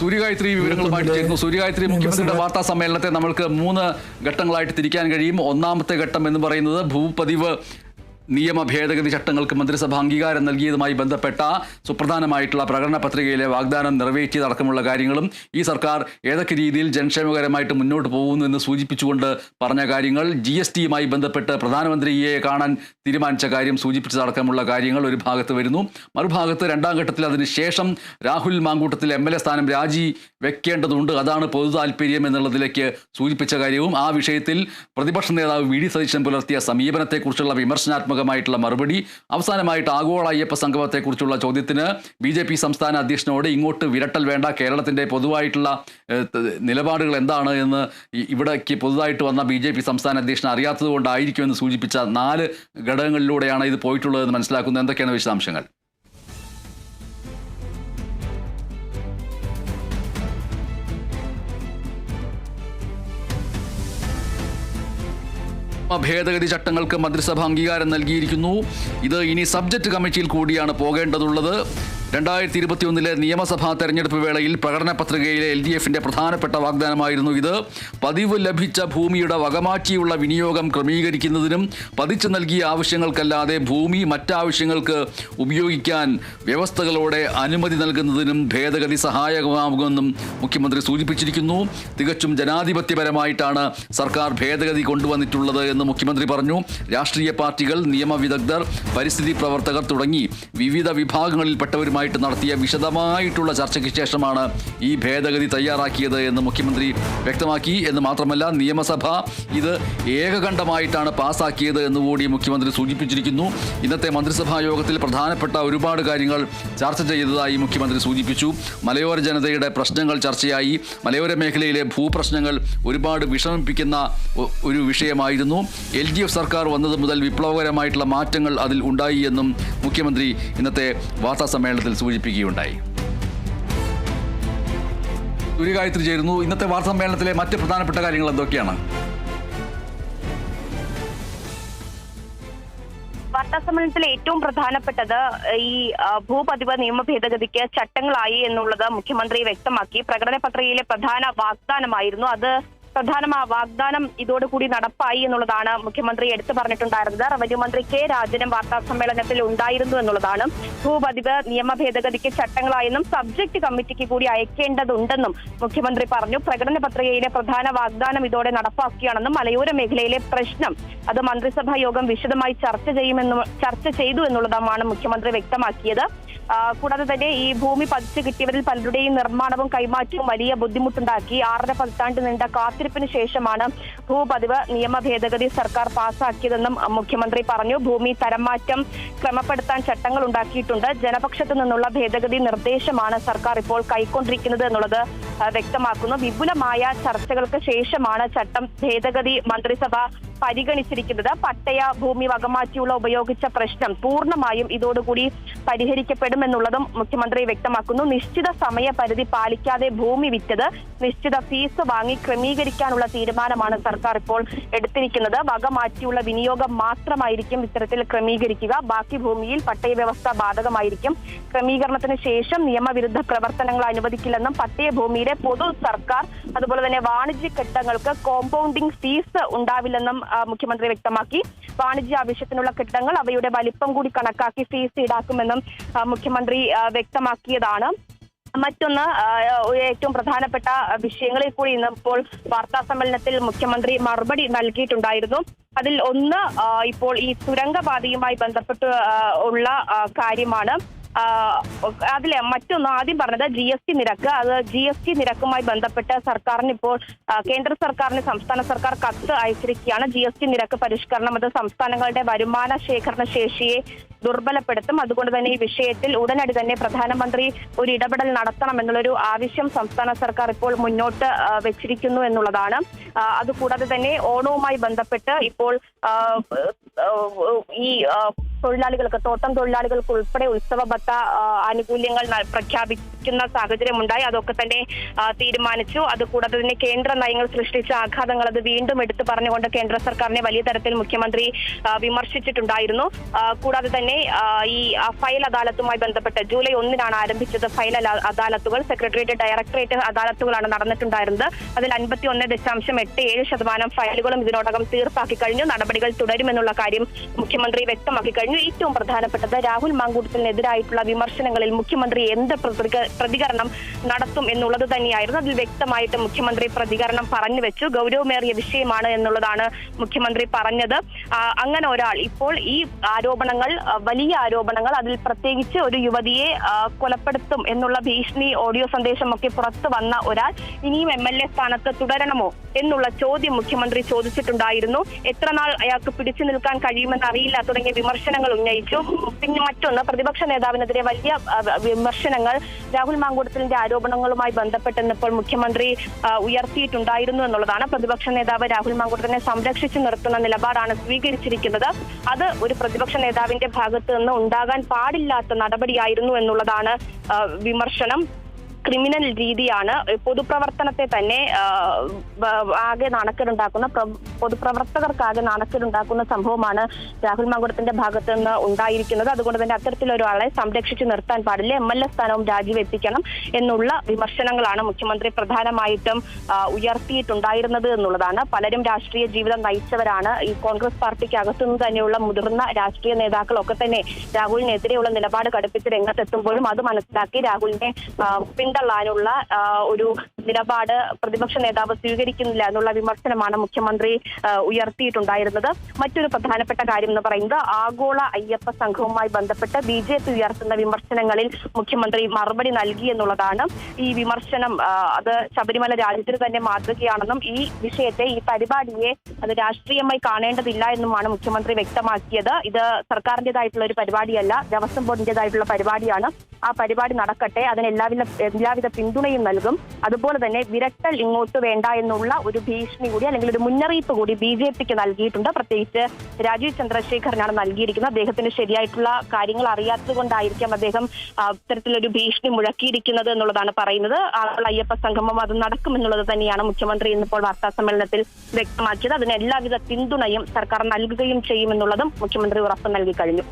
സൂര്യഗായത്രി വിവരങ്ങളുമായിട്ട് ചേരുന്നു സൂര്യഗായത്രി മുഖ്യമന്ത്രിയുടെ വാർത്താ സമ്മേളനത്തെ നമ്മൾക്ക് മൂന്ന് ഘട്ടങ്ങളായിട്ട് തിരിക്കാൻ കഴിയും. ഒന്നാമത്തെ ഘട്ടം എന്ന് പറയുന്നത് ഭൂപതിവ് നിയമ ഭേദഗതി ചട്ടങ്ങൾക്ക് മന്ത്രിസഭ അംഗീകാരം നൽകിയതുമായി ബന്ധപ്പെട്ട സുപ്രധാനമായിട്ടുള്ള പ്രകടന പത്രികയിലെ വാഗ്ദാനം നിറവേറ്റിയതടക്കമുള്ള കാര്യങ്ങളും ഈ സർക്കാർ ഏതൊക്കെ രീതിയിൽ ജനക്ഷേമകരമായിട്ട് മുന്നോട്ട് പോകുന്നു എന്ന് സൂചിപ്പിച്ചുകൊണ്ട് പറഞ്ഞ കാര്യങ്ങൾ ജി എസ് ടിയുമായി ബന്ധപ്പെട്ട് പ്രധാനമന്ത്രിയെ കാണാൻ തീരുമാനിച്ച കാര്യം സൂചിപ്പിച്ചതടക്കമുള്ള കാര്യങ്ങൾ ഒരു ഭാഗത്ത് വരുന്നു. മറുഭാഗത്ത് രണ്ടാം ഘട്ടത്തിൽ അതിനുശേഷം Rahul Mamkoottathil M L A സ്ഥാനം രാജി വെക്കേണ്ടതുണ്ട്. അതാണ് പൊതു താല്പര്യം എന്നുള്ളതിലേക്ക് സൂചിപ്പിച്ച കാര്യവും. ആ വിഷയത്തിൽ പ്രതിപക്ഷ നേതാവ് വി ഡി സതീശൻ പുലർത്തിയ സമീപനത്തെക്കുറിച്ചുള്ള വിമർശനാത്മകമായിട്ടുള്ള മറുപടി. അവസാനമായിട്ട് ആഗോള അയ്യപ്പ സംഗമത്തെക്കുറിച്ചുള്ള ചോദ്യത്തിന് ബി ജെ പി സംസ്ഥാന അധ്യക്ഷനോട് ഇങ്ങോട്ട് വിരട്ടൽ വേണ്ട. കേരളത്തിന്റെ പൊതുവായിട്ടുള്ള നിലപാടുകൾ എന്താണ് എന്ന് ഇവിടേക്ക് പുതുതായിട്ട് വന്ന ബി ജെ പി സംസ്ഥാന അധ്യക്ഷൻ അറിയാത്തത് കൊണ്ടായിരിക്കുമെന്ന് സൂചിപ്പിച്ച നാല് ഘടകങ്ങളിലൂടെയാണ് ഇത് പോയിട്ടുള്ളതെന്ന് മനസ്സിലാക്കുന്നത് എന്തൊക്കെയാണ് വിശദാംശങ്ങൾ? ഭേദഗതി ചട്ടങ്ങൾക്ക് മന്ത്രിസഭ അംഗീകാരം നൽകിയിരിക്കുന്നു. ഇത് ഇനി സബ്ജക്ട് കമ്മിറ്റിയിൽ കൂടിയാണ് പോകേണ്ടതുള്ളത്. രണ്ടായിരത്തി ഇരുപത്തിയൊന്നിലെ നിയമസഭാ തെരഞ്ഞെടുപ്പ് വേളയിൽ പ്രകടന പത്രികയിലെ എൽ ഡി എഫിന്റെ പ്രധാനപ്പെട്ട വാഗ്ദാനമായിരുന്നു ഇത്. പതിവ് ലഭിച്ച ഭൂമിയുടെ വകമാറ്റിയുള്ള വിനിയോഗം ക്രമീകരിക്കുന്നതിനും പതിച്ചു നൽകിയ ആവശ്യങ്ങൾക്കല്ലാതെ ഭൂമി മറ്റാവശ്യങ്ങൾക്ക് ഉപയോഗിക്കാൻ വ്യവസ്ഥകളോടെ അനുമതി നൽകുന്നതിനും ഭേദഗതി സഹായകമാകുമെന്നും മുഖ്യമന്ത്രി സൂചിപ്പിച്ചിരിക്കുന്നു. തികച്ചും ജനാധിപത്യപരമായിട്ടാണ് സർക്കാർ ഭേദഗതി കൊണ്ടുവന്നിട്ടുള്ളത് എന്ന് മുഖ്യമന്ത്രി പറഞ്ഞു. രാഷ്ട്രീയ പാർട്ടികൾ നിയമവിദഗ്ധർ പരിസ്ഥിതി പ്രവർത്തകർ തുടങ്ങി വിവിധ വിഭാഗങ്ങളിൽപ്പെട്ടവരുമായിട്ട് നടത്തിയ വിശദമായിട്ടുള്ള ചർച്ചയ്ക്ക് ശേഷമാണ് ഈ ഭേദഗതി തയ്യാറാക്കിയത് എന്ന് മുഖ്യമന്ത്രി വ്യക്തമാക്കി. എന്ന് മാത്രമല്ല നിയമസഭ ഇത് ഏകകണ്ഠമായിട്ടാണ് പാസാക്കിയത് എന്നുകൂടി മുഖ്യമന്ത്രി സൂചിപ്പിച്ചിരിക്കുന്നു. ഇന്നത്തെ മന്ത്രിസഭാ യോഗത്തിൽ പ്രധാനപ്പെട്ട ഒരുപാട് കാര്യങ്ങൾ ചർച്ച ചെയ്തതായി മുഖ്യമന്ത്രി സൂചിപ്പിച്ചു. മലയോര ജനതയുടെ പ്രശ്നങ്ങൾ ചർച്ചയായി. മലയോര മേഖലയിലെ ഭൂപ്രശ്നങ്ങൾ ഒരുപാട് വിഷമിപ്പിക്കുന്ന ഒരു വിഷയമായിരുന്നു. എൽ ഡി എഫ് സർക്കാർ വന്നത് മുതൽ വിപ്ലവകരമായിട്ടുള്ള മാറ്റങ്ങൾ അതിൽ ഉണ്ടായി എന്നും മുഖ്യമന്ത്രി ഇന്നത്തെ വാർത്താ സമ്മേളനത്തിൽ സൂചിപ്പിക്കുകയുണ്ടായി. സൂര്യഗായത്രി ചേരുന്നു. ഇന്നത്തെ വാർത്താ സമ്മേളനത്തിലെ മറ്റ് പ്രധാനപ്പെട്ട കാര്യങ്ങൾ എന്തൊക്കെയാണ്? വാർത്താ സമ്മേളനത്തിൽ ഏറ്റവും പ്രധാനപ്പെട്ടത് ഈ ഭൂപതിവ് നിയമ ഭേദഗതിക്ക് ചട്ടങ്ങളായി എന്നുള്ളത് മുഖ്യമന്ത്രി വ്യക്തമാക്കി. പ്രകടന പത്രികയിലെ പ്രധാന വാഗ്ദാനമായിരുന്നു അത്. പ്രധാന വാഗ്ദാനം ഇതോടുകൂടി നടപ്പായി എന്നുള്ളതാണ് മുഖ്യമന്ത്രി എടുത്തു പറഞ്ഞിട്ടുണ്ടായിരുന്നത്. റവന്യൂ മന്ത്രി കെ രാജനും വാർത്താ സമ്മേളനത്തിൽ ഉണ്ടായിരുന്നു എന്നുള്ളതാണ്. ഭൂപതിവ് നിയമ ഭേദഗതിക്ക് ചട്ടങ്ങളായെന്നും സബ്ജക്ട് കമ്മിറ്റിക്ക് കൂടി അയക്കേണ്ടതുണ്ടെന്നും മുഖ്യമന്ത്രി പറഞ്ഞു. പ്രകടന പത്രികയിലെ പ്രധാന വാഗ്ദാനം ഇതോടെ നടപ്പാക്കുകയാണെന്നും മലയോര മേഖലയിലെ പ്രശ്നം അത് മന്ത്രിസഭാ യോഗം വിശദമായി ചർച്ച ചെയ്യുമെന്നും ചർച്ച ചെയ്തു എന്നുള്ളതുമാണ് മുഖ്യമന്ത്രി വ്യക്തമാക്കിയത്. കൂടാതെ തന്നെ ഈ ഭൂമി പതിച്ചു കിട്ടിയവരിൽ പലരുടെയും നിർമ്മാണവും കൈമാറ്റവും വലിയ ബുദ്ധിമുട്ടുണ്ടാക്കി. ആറര പതിറ്റാണ്ട് നീണ്ട കാത്തിരിപ്പിന് ശേഷമാണ് ഭൂപതിവ് നിയമ ഭേദഗതി സർക്കാർ പാസാക്കിയതെന്നും മുഖ്യമന്ത്രി പറഞ്ഞു. ഭൂമി തരംമാറ്റം ക്രമപ്പെടുത്താൻ ചട്ടങ്ങൾ ഉണ്ടാക്കിയിട്ടുണ്ട്. ജനപക്ഷത്തു നിന്നുള്ള ഭേദഗതി നിർദ്ദേശമാണ് സർക്കാർ ഇപ്പോൾ കൈക്കൊണ്ടിരിക്കുന്നത് എന്നുള്ളത് വ്യക്തമാക്കുന്നു. വിപുലമായ ചർച്ചകൾക്ക് ശേഷമാണ് ചട്ടം ഭേദഗതി മന്ത്രിസഭ പരിഗണിച്ചിരിക്കുന്നത്. പട്ടയ ഭൂമി വകമാറ്റിയുള്ള ഉപയോഗിച്ച പ്രശ്നം പൂർണമായും ഇതോടുകൂടി പരിഹരിക്കപ്പെടുമെന്നുള്ളതും മുഖ്യമന്ത്രി വ്യക്തമാക്കുന്നു. നിശ്ചിത സമയപരിധി പാലിക്കാതെ ഭൂമി വിറ്റത് നിശ്ചിത ഫീസ് വാങ്ങി ക്രമീകരിക്കാനുള്ള തീരുമാനമാണ് സർക്കാർ ഇപ്പോൾ എടുത്തിരിക്കുന്നത്. വകമാറ്റിയുള്ള വിനിയോഗം മാത്രമായിരിക്കും ഇത്തരത്തിൽ ക്രമീകരിക്കുക. ബാക്കി ഭൂമിയിൽ പട്ടയ വ്യവസ്ഥ ബാധകമായിരിക്കും. ക്രമീകരണത്തിന് ശേഷം നിയമവിരുദ്ധ പ്രവർത്തനങ്ങൾ അനുവദിക്കില്ലെന്നും പട്ടയ ഭൂമിയിലെ പൊതു സർക്കാർ അതുപോലെ തന്നെ വാണിജ്യ ഘട്ടങ്ങൾക്ക് കോമ്പൗണ്ടിംഗ് ഫീസ് ഉണ്ടാവില്ലെന്നും മുഖ്യമന്ത്രി വ്യക്തമാക്കി. വാണിജ്യ ആവശ്യത്തിനുള്ള കെട്ടിടങ്ങൾ അവയുടെ വലിപ്പം കൂടി കണക്കാക്കി ഫീസ് ഈടാക്കുമെന്നും മുഖ്യമന്ത്രി വ്യക്തമാക്കിയതാണ്. മറ്റൊന്ന് ഏറ്റവും പ്രധാനപ്പെട്ട വിഷയങ്ങളിൽ കൂടി ഇന്ന് ഇപ്പോൾ വാർത്താ സമ്മേളനത്തിൽ മുഖ്യമന്ത്രി മറുപടി നൽകിയിട്ടുണ്ടായിരുന്നു. അതിൽ ഒന്ന് ഇപ്പോൾ ഈ തുരങ്കപാതയുമായി ബന്ധപ്പെട്ട് ഉള്ള കാര്യമാണ്. അതിലെ മറ്റൊന്ന് ആദ്യം പറഞ്ഞത് ജി എസ് ടി നിരക്ക്. അത് ജി എസ് ടി നിരക്കുമായി ബന്ധപ്പെട്ട് സർക്കാരിന് ഇപ്പോൾ കേന്ദ്ര സർക്കാരിന് സംസ്ഥാന സർക്കാർ കത്ത് അയച്ചിരിക്കുകയാണ്. ജി എസ് ടി നിരക്ക് പരിഷ്കരണം അത് സംസ്ഥാനങ്ങളുടെ വരുമാന ശേഖരണ ശേഷിയെ ദുർബലപ്പെടുത്തും. അതുകൊണ്ട് തന്നെ ഈ വിഷയത്തിൽ ഉടനടി തന്നെ പ്രധാനമന്ത്രി ഒരു ഇടപെടൽ നടത്തണം എന്നുള്ളൊരു ആവശ്യം സംസ്ഥാന സർക്കാർ ഇപ്പോൾ മുന്നോട്ട് വെച്ചിരിക്കുന്നു എന്നുള്ളതാണ്. അതുകൂടാതെ തന്നെ ഓണവുമായി ബന്ധപ്പെട്ട് ഇപ്പോൾ ഈ തൊഴിലാളികൾക്ക് തോട്ടം തൊഴിലാളികൾക്ക് ഉൾപ്പെടെ ഉത്സവ ആനുകൂല്യങ്ങൾ ന- പ്രഖ്യാപിക്കുന്ന സാഹചര്യമുണ്ടായി. അതൊക്കെ തന്നെ തീരുമാനിച്ചു. അതുകൂടാതെ തന്നെ കേന്ദ്ര നയങ്ങൾ സൃഷ്ടിച്ച ആഘാതങ്ങൾ അത് വീണ്ടും എടുത്തു പറഞ്ഞുകൊണ്ട് കേന്ദ്ര സർക്കാരിനെ വലിയ തരത്തിൽ മുഖ്യമന്ത്രി വിമർശിച്ചിട്ടുണ്ടായിരുന്നു. കൂടാതെ തന്നെ ഈ ഫയൽ അദാലത്തുമായി ബന്ധപ്പെട്ട് ജൂലൈ ഒന്നിനാണ് ആരംഭിച്ചത് ഫയൽ അദാലത്തുകൾ. സെക്രട്ടേറിയറ്റ് ഡയറക്ടറേറ്റ് അദാലത്തുകളാണ് നടന്നിട്ടുണ്ടായിരുന്നത്. അതിൽ അൻപത്തി ഒന്ന് ദശാംശം എട്ട് ഏഴ് ശതമാനം ഫയലുകളും ഇതിനോടകം തീർപ്പാക്കി കഴിഞ്ഞു. നടപടികൾ തുടരുമെന്നുള്ള കാര്യം മുഖ്യമന്ത്രി വ്യക്തമാക്കി കഴിഞ്ഞു. ഏറ്റവും പ്രധാനപ്പെട്ടത് രാഹുൽ മാങ്കൂട്ടത്തിനെതിരായിട്ടുള്ള വിമർശനങ്ങളിൽ മുഖ്യമന്ത്രി എന്ത് പ്രതികരണം നടത്തും എന്നുള്ളത് തന്നെയായിരുന്നു. അതിൽ വ്യക്തമായിട്ട് മുഖ്യമന്ത്രി പ്രതികരണം പറഞ്ഞു വെച്ചു. ഗൗരവമേറിയ വിഷയമാണ് എന്നുള്ളതാണ് മുഖ്യമന്ത്രി പറഞ്ഞത്. അങ്ങനെ ഒരാൾ ഇപ്പോൾ ഈ ആരോപണങ്ങൾ വലിയ ആരോപണങ്ങൾ അതിൽ പ്രത്യേകിച്ച് ഒരു യുവതിയെ കൊലപ്പെടുത്തും എന്നുള്ള ഭീഷണി ഓഡിയോ സന്ദേശമൊക്കെ പുറത്തു വന്ന ഒരാൾ ഇനിയും എം എൽ എ സ്ഥാനത്ത് തുടരണമോ എന്നുള്ള ചോദ്യം മുഖ്യമന്ത്രി ചോദിച്ചിട്ടുണ്ടായിരുന്നു. എത്ര നാൾ അയാൾക്ക് പിടിച്ചു നിൽക്കാൻ കഴിയുമെന്ന് അറിയില്ല. തുടങ്ങിയ വിമർശനങ്ങൾ ഉന്നയിച്ചു. പിന്നെ മറ്റൊന്ന് പ്രതിപക്ഷ നേതാവിനെതിരെ വലിയ വിമർശനങ്ങൾ രാഹുൽ മാങ്കൂടത്തിലിന്റെ ആരോപണങ്ങളുമായി ബന്ധപ്പെട്ട് ഇപ്പോൾ മുഖ്യമന്ത്രി ഉയർത്തിയിട്ടുണ്ടായിരുന്നു എന്നുള്ളതാണ്. പ്രതിപക്ഷ നേതാവ് രാഹുൽ മാങ്കൂടത്തിനെ സംരക്ഷിച്ചു നിർത്തുന്ന നിലപാടാണ് സ്വീകരിച്ചിരിക്കുന്നത്. അത് ഒരു പ്രതിപക്ഷ നേതാവിന്റെ ഭാഗത്ത് നിന്ന് ഉണ്ടാകാൻ പാടില്ലാത്ത നടപടിയായിരുന്നു എന്നുള്ളതാണ് വിമർശനം. ക്രിമിനൽ രീതിയാണ്. പൊതുപ്രവർത്തനത്തെ തന്നെ ആകെ നാണക്കേടുണ്ടാക്കുന്ന പൊതുപ്രവർത്തകർക്കാകെ നാണക്കേടുണ്ടാക്കുന്ന സംഭവമാണ് രാഹുൽ മാങ്കുടത്തിന്റെ ഭാഗത്ത് നിന്ന് ഉണ്ടായിരിക്കുന്നത്. അതുകൊണ്ട് തന്നെ അത്തരത്തിലൊരാളെ സംരക്ഷിച്ചു നിർത്താൻ പാടില്ല. എം എൽ എ സ്ഥാനവും രാജിവെപ്പിക്കണം എന്നുള്ള വിമർശനങ്ങളാണ് മുഖ്യമന്ത്രി പ്രധാനമായിട്ടും ഉയർത്തിയിട്ടുണ്ടായിരുന്നത് എന്നുള്ളതാണ്. പലരും രാഷ്ട്രീയ ജീവിതം നയിച്ചവരാണ്. ഈ കോൺഗ്രസ് പാർട്ടിക്ക് അകത്തുനിന്ന് തന്നെയുള്ള മുതിർന്ന രാഷ്ട്രീയ നേതാക്കളൊക്കെ തന്നെ രാഹുലിനെതിരെയുള്ള നിലപാട് കടുപ്പിച്ച് രംഗത്തെത്തുമ്പോഴും അത് മനസ്സിലാക്കി രാഹുലിനെ പിന്തള്ളാനുള്ള ഒരു നിലപാട് പ്രതിപക്ഷ നേതാവ് സ്വീകരിക്കുന്നില്ല എന്നുള്ള വിമർശനമാണ് മുഖ്യമന്ത്രി ഉയർത്തിയിട്ടുണ്ടായിരുന്നത്. മറ്റൊരു പ്രധാനപ്പെട്ട കാര്യം എന്ന് പറയുന്നത് ആഗോള അയ്യപ്പ സംഘവുമായി ബന്ധപ്പെട്ട് ബി ജെ പി ഉയർത്തുന്ന വിമർശനങ്ങളിൽ മുഖ്യമന്ത്രി മറുപടി നൽകി എന്നുള്ളതാണ് ഈ വിമർശനം. അത് ശബരിമല രാജ്യത്തിന് തന്നെ മാതൃകയാണെന്നും ഈ വിഷയത്തെ ഈ പരിപാടിയെ അത് രാഷ്ട്രീയമായി കാണേണ്ടതില്ല എന്നുമാണ് മുഖ്യമന്ത്രി വ്യക്തമാക്കിയത്. ഇത് സർക്കാരിന്റെതായിട്ടുള്ള ഒരു പരിപാടിയല്ല ദേവസ്വം ബോർഡിന്റെതായിട്ടുള്ള പരിപാടിയാണ്. ആ പരിപാടി നടക്കട്ടെ അതിന് എല്ലാവിധ എല്ലാവിധ പിന്തുണയും നൽകും. അതുപോലെ തന്നെ വിരട്ടൽ ഇങ്ങോട്ട് വേണ്ട എന്നുള്ള ഒരു ഭീഷണി കൂടി അല്ലെങ്കിൽ ഒരു മുന്നറിയിപ്പ് കൂടി ബി ജെ പിക്ക് നൽകിയിട്ടുണ്ട്. പ്രത്യേകിച്ച് രാജീവ് ചന്ദ്രശേഖരനാണ് നൽകിയിരിക്കുന്നത്. അദ്ദേഹത്തിന് ശരിയായിട്ടുള്ള കാര്യങ്ങൾ അറിയാത്തത് കൊണ്ടായിരിക്കാം അദ്ദേഹം അത്തരത്തിലൊരു ഭീഷണി മുഴക്കിയിരിക്കുന്നത് എന്നുള്ളതാണ് പറയുന്നത്. അയ്യപ്പ സംഗമം അത് നടക്കുമെന്നുള്ളത് തന്നെയാണ് മുഖ്യമന്ത്രി ഇന്നിപ്പോൾ വാർത്താ സമ്മേളനത്തിൽ വ്യക്തമാക്കിയത്. അതിന് എല്ലാവിധ പിന്തുണയും സർക്കാർ നൽകുകയും ചെയ്യുമെന്നുള്ളതും മുഖ്യമന്ത്രി ഉറപ്പ് നൽകി കഴിഞ്ഞു.